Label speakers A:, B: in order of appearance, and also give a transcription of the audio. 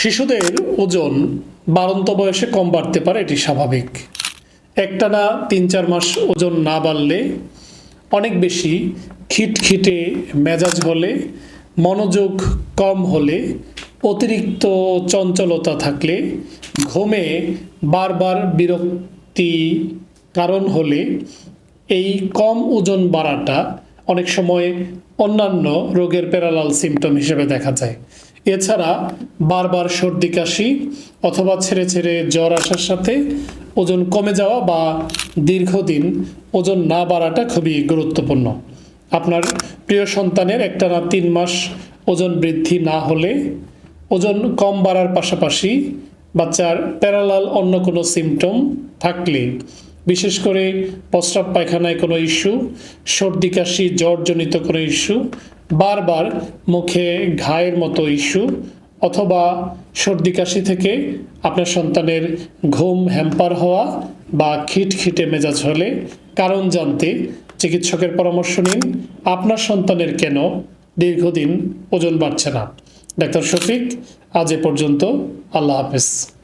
A: শিশুদের ওজন বাড়ন্ত বয়সে কম বাড়তে পারে, এটি স্বাভাবিক। একটানা তিন চার মাস ওজন না বাড়লে অনেক বেশি খিটখিটে মেজাজ হলে মনোযোগ কম হলে অতিরিক্ত চঞ্চলতা থাকলে, ঘুমে বারবার বিরক্তি কারণ হলে এই কম ওজন বাড়াটা অনেক সময় অন্যান্য রোগের প্যারালাল সিমটম হিসেবে দেখা যায়। এছাড়া বারবার সর্দি, কাশি অথবা ছেড়ে ছেড়ে জ্বর আসার সাথে ওজন কমে যাওয়া বা দীর্ঘদিন ওজন না বাড়াটা খুবই গুরুত্বপূর্ণ। আপনার প্রিয় সন্তানের একটানা তিন মাস ওজন বৃদ্ধি না হলে ওজন কম বাড়ার পাশাপাশি বাচ্চার প্যারালাল অন্য কোনো সিমটম থাকলে, বিশেষ করে প্রস্রাব পায়খানায় কোনো ইস্যু, সর্দি, কাশি, জ্বরজনিত কোনো ইস্যু বারবার মুখে ঘায়ের মতো ইস্যু অথবা সর্দি কাশি থেকে আপনার সন্তানের ঘুম হ্যাম্পার হওয়া বা খিটখিটে মেজাজ হলে কারণ জানতে চিকিৎসকের পরামর্শ নিন। আপনার সন্তানের কেন দীর্ঘদিন ওজন বাড়ছে না? ডাক্তার শফিক, আজ এ পর্যন্ত। আল্লাহ হাফেজ।